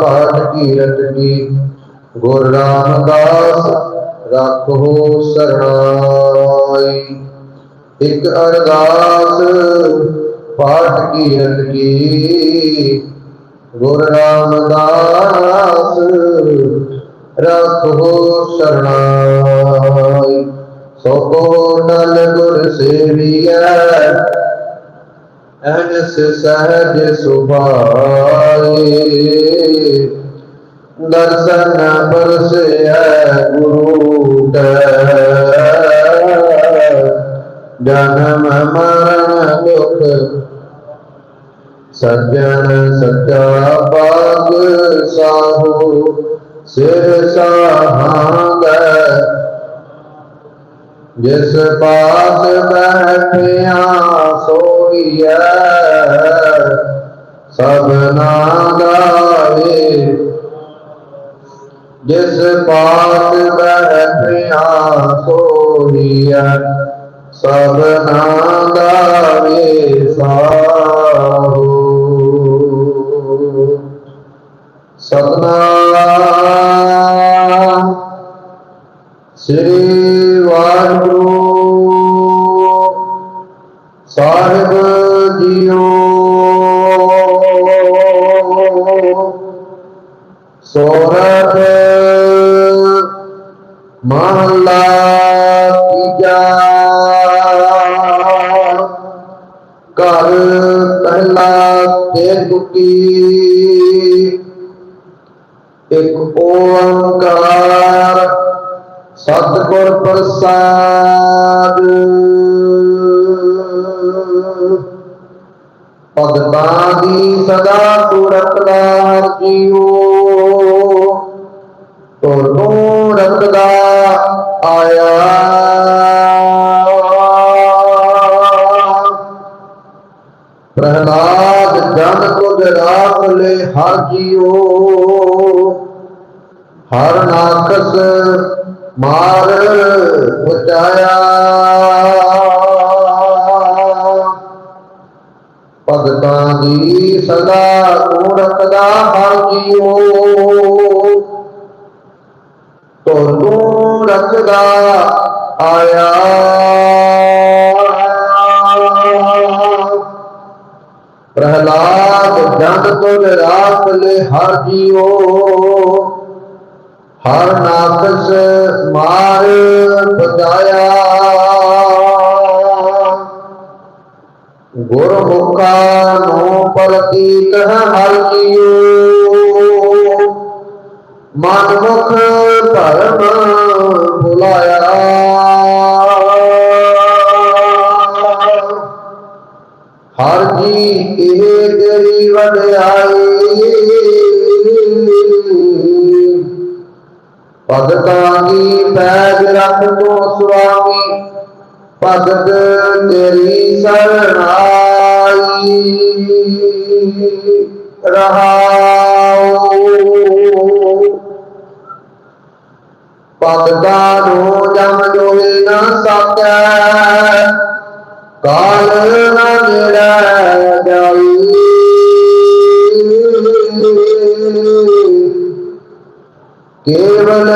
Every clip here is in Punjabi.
ਪਾਠ ਕੀਰਤ ਕੀ ਗੁਰ ਰਾਮਦਾਸ ਰੱਖੋ ਸਰਣਾਈ। ਇਕ ਅਰਦਾਸ, ਪਾਠ ਕੀਰਤ ਕੀ, ਗੁਰ ਰਾਮਦਾਸ ਰੱਖੋ ਸਰਣਾਈ। ਸੋ ਕੋ ਨਲ ਗੁਰ ਸੇਵੀਐ ਅਨਸ ਸਹਜ ਸੁਭਾਏ ਦਰਸ਼ਨ ਪਰਸੈ ਗੁਰੂ ਜਨਮ ਮਰਨ ਦੁਖ। ਸੱਜਣ ਸੱਚਾ ਬਾਗ ਸਾਹੂ। ਸਿਰ ਸਾਹਾਂਗੈ। ਜਿਸ ਪਾਸ ਬੈਠਿਆ ਸੋਈਐ ਸਭਨਾ ਗਾਵੇ ਜਿਸ ਪਾਸ ਬੈਠਿਆ ਸੋਈਐ ਸਭਨਾ ਗਾਵੇ ਸਾਹੂ। ਸਤਨਾਮ ਸ੍ਰੀ ਸਾਹਿਬ ਜੀਓ ਸੋਰਠ ਮਹਲਾ ਤੀਜਾ ਘਰ ਪਹਿਲਾ ਤੇ ਦੁਕੀ ਇੱਕ ਓੰਕਾਰ ਸਤਿਗੁਰ ਪ੍ਰਸਾਦ। ਭਗਤਾਂ ਦੀ ਸਦਾ ਤੂੰ ਰੱਖਦਾ ਹਰ ਜੀਉ ਤੁਹਾਨੂੰ ਰੱਖਦਾ ਆਇਆ। ਪ੍ਰਹਲਾਦ ਜਨ ਤੁਧ ਰਾਖ ਲੈ ਹਰ ਜੀਉ ਹਰ ਨਾਕਸ ਮਾਰ ਬਚਾਇਆ ਭਗਤਾਂ ਦੀ ਸਦਾ ਤੂੰ ਰੱਖਦਾ ਹਰ ਜੀਉ। ਤੁਹਾਨੂੰ ਰੱਖਦਾ ਆਇਆ ਪ੍ਰਹਲਾਦ ਜੰਗ ਤੋਂ ਰਾਖ ਲੈ ਹਰ ਜੀਉ। ਹਰ ਨਾਖਸ ਮਾਰ ਬਚਾਇਆ ਗੁਰਮੁਖਾ ਨੂੰ ਪ੍ਰਤੀਤ ਹਰ ਜੀਉ ਮਨ ਮੁਖ ਧਰਮ ਬੁਲਾਇਆ। ਹਰ ਜੀ ਇਹ ਤੇਰੀ ਵਡਿਆਈ। ਭਗਤਾਂ ਦੀ ਪੈਜ ਰੱਖ ਤੋ ਸੁਆਮੀ। ਭਗਤ ਤੇਰੀ ਸਰਣਾਈ ਰਹਾਉ ਭਗਤਾਂ ਨੂੰ ਜਮ ਜੋਹੇ ਨਾ ਸਾਕੈ ਕਾਲ ਨਾ ਜਿਹੜਾ ਜਾਈ ਕੇਵਲ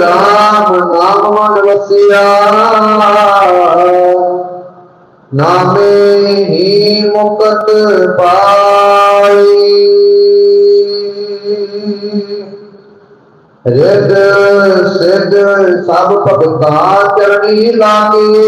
ਰਾਮ ਨਾਮ ਮਨ ਵਸਿਆ ਨਾਮੇ ਹੀ ਮੁਕਤ ਪਾਈ ਰਿਦ ਸਿਧ ਸਭ ਭਗਤਾਂ ਚਰਣੀ ਲਾਗੇ।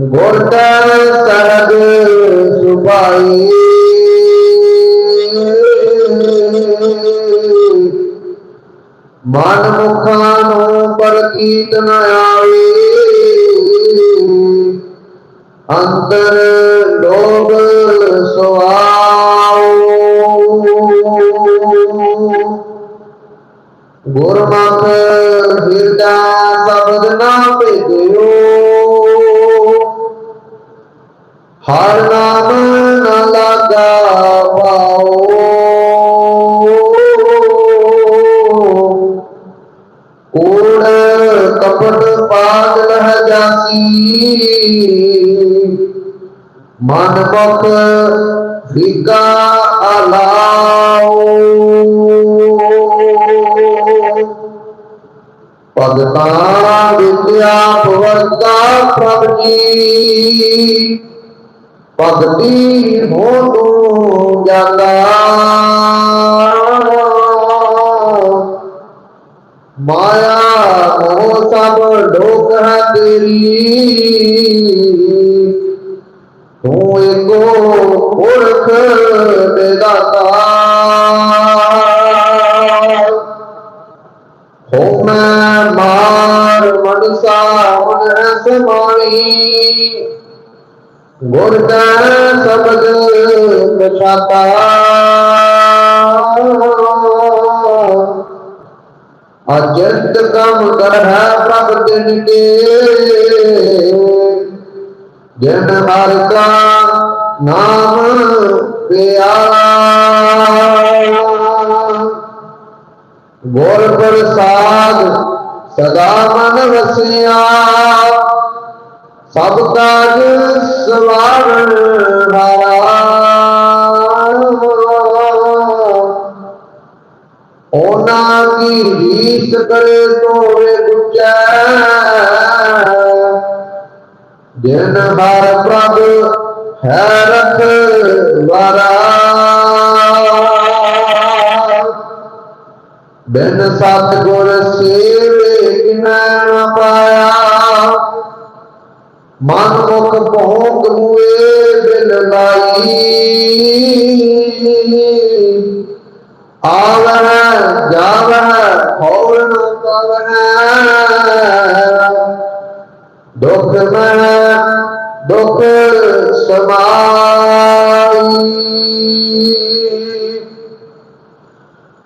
ਗੁਰ ਕੈ ਸਰਗ ਸੁਭਾਈ ਮਨ ਮੁਖਾਂ ਨੂੰ ਪਰਕੀਤ ਨ ਆਵੇ। ਅੰਤਰ ਲੋਭ ਸੁਆਉ। ਗੁਰਮਤਿ ਹਿਰਦਾ ਸ਼ਬਦ ਨਾ ਭੇਜਿਓ। ਹਰ ਨਾਮ ਨ ਲਾਗਾ ਪਾਓ। ਕੂੜ ਕਪਟ ਪਾਦ ਲਹ ਜਾਸੀ। ਮਨ ਮੁਖ ਵਿਗਾ ਅਲਾਓ। ਭਗਤਾਂ ਵਿੱਚ ਆਪ ਪ੍ਰਭ ਜੀ। ਭਗਤੀ ਹੋ ਤੂੰ ਜਾਗਾ ਮਾਇਆ ਸਭ ਢੋਕ ਹੈ ਤੇਰੀ। ਤੂੰ ਏਕੋ ਪੁਰਖ ਦੇ ਹੋ ਮੈਂ ਮਾਰ ਮਨਸਾ ਮਨ ਸਮਾਈ ਗੁਰ ਕੈ ਸਬਦ ਪਛਾਤਾ। ਅਜੰਤ ਕਮ ਕਰਹਿ ਪ੍ਰਭ ਦਿਨ ਕੇ। ਜਨ ਹਰ ਕਾ ਨਾਮ ਪਿਆਰਾ ਗੁਰ ਪ੍ਰਸਾਦ ਸਦਾ ਮਨ ਵਸਿਆ। ਸਭ ਕਾਜ ਸਵਾਰਨ ਹਾਰਾ ਕੀ ਰੀਸ ਕਰੇ ਤੋਰੇ ਗੁਜੈ। ਜਿਨ ਹਰ ਪ੍ਰਭ ਹੈ ਰਖ ਵਰਾ। ਬਿਨ ਸਤ ਗੁਰ ਸੇਵੇ ਕਿਨੈ ਨ ਪਾਇਆ। ਮਨ ਮੁਖ ਭੋਗ ਮੂਏ ਬਿਨ ਲਾਈ। ਆਵਣ, ਜਾਵਣ ਹੋਵਣ ਪਵਣ। ਦੁਖ ਮੈਂ ਦੁਖ ਸਮਾਈ।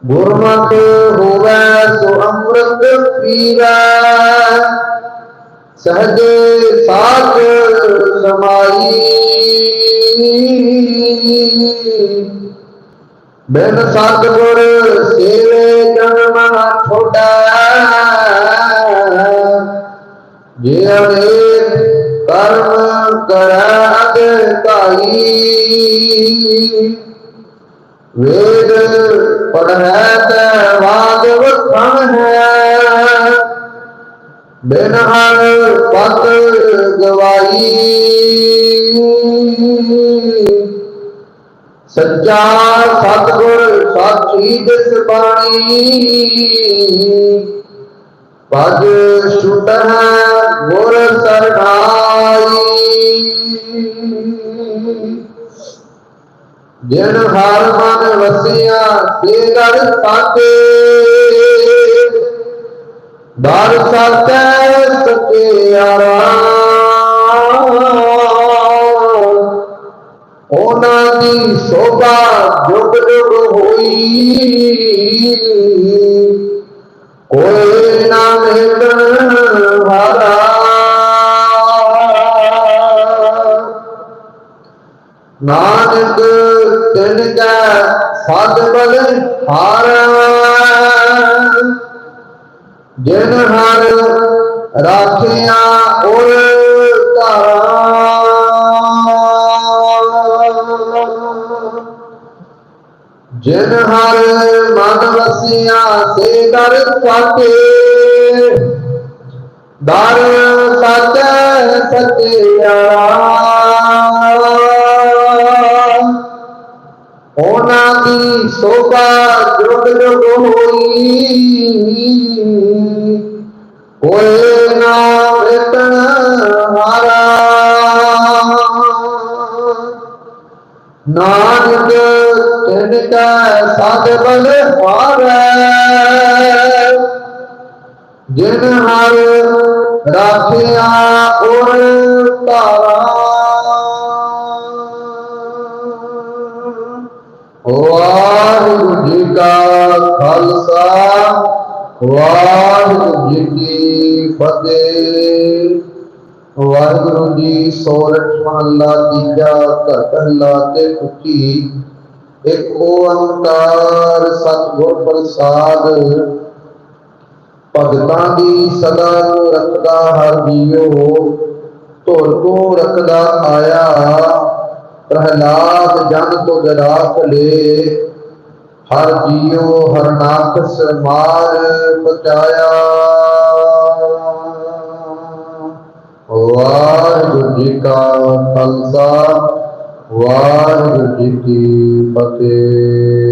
ਗੁਰਮਤਿ ਹੋਵੇ ਸੋ ਅੰਮ੍ਰਿਤ ਪੀਵੈ। ਸਹਜੇ ਸਾਚ ਸਮਾਈ। ਬਿਨ ਸਤਿਗੁਰ ਸੇਵੇ ਜਨਮ ਛੋਟਾ। ਜੇ ਅਨੇਕ ਕਰਮ ਕਰੈ ਕਾਈ ਵੇਦ ਪੜ੍ਹੈ ਤੈ ਵਾਦ ਵਖਣ ਹੈ। ਬਿਨ ਹਰ ਪਤ ਗਵਾਈ। ਸੱਚਾ ਸਤਿਗੁਰ, ਸਾਚੀ ਦਿਸ ਬਾਣੀ। ਭਜ ਛੁਟਨ ਗੁਰ ਸਰਣਾਈ। ਜਿਨ ਹਰ ਮਨ ਵਸਿਆ, ਤੇ ਦਰ ਸਾਤੇ ਦਰ ਸਾਤੇ ਸਤਿਆਰਾ ਉਹਨਾਂ ਦੀ ਸੋਭਾ ਜੁਗ ਜੁਗ ਹੋਈ। ਕੋਈ ਨਾ ਮਿਲਣ ਵਾਲਾ। ਨਾਨਕ ਤਿਨ ਕੈ ਸਦ ਬਲ ਹਾਰਾ। ਜਿਨ ਹਰ ਰਾਖਿਆ ਉਰ ਜਿਨ ਹਰ ਮਨ ਵਸਿਆ, ਸੇ ਦਰ ਸਾਤੇ ਦਰ ਸਤੈ ਸਤਿਆਰਾ ਉਹਨਾਂ ਦੀ ਸੋਭਾ ਜੁਗ ਜੁਗ ਹੋਈ। ਕੈ ਬਲ ਹਾਰੈ ਜਿਨ ਹਰ ਰਾਖਿਆ ਉਰ ਧਾਰਾ। ਵਾਹਿਗੁਰੂ ਜੀ ਕਾ ਖਾਲਸਾ, ਵਾਹਿਗੁਰੂ ਜੀ ਕੀ ਫਤਿਹ। ਵਾਹਿਗੁਰੂ ਜੀ ਸੋਰਠ ਮਹੱਲਾ ਤੀਜਾ ਘਰ ਪਹਿਲਾ ਤੇ ਕੁੱਤੀ ਇੱਕ ਓੰਕਾਰ ਸਤਿਗੁਰ ਪ੍ਰਸਾਦ, ਭਗਤਾਂ ਦੀ ਸਦਾ ਨੂੰ ਰੱਖਦਾ ਹਰ ਜੀਉ ਧੁਰ ਕੋ ਰੱਖਦਾ ਆਇਆ, ਪ੍ਰਹਲਾਦ ਜਨ ਤੋਂ ਜਰਾ ਲੈ, ਹਰ ਜੀਓ ਹਰਨਾਕਸ ਮਾਰ ਬਚਾਇਆ ਵਾਹਿਗੁਰੂ ਜੀ ਕਾ ਖਾਲਸਾ। ਵਾਹਿਗੁਰੂ ਜੀ ਕੀ ਫਤਿਹ।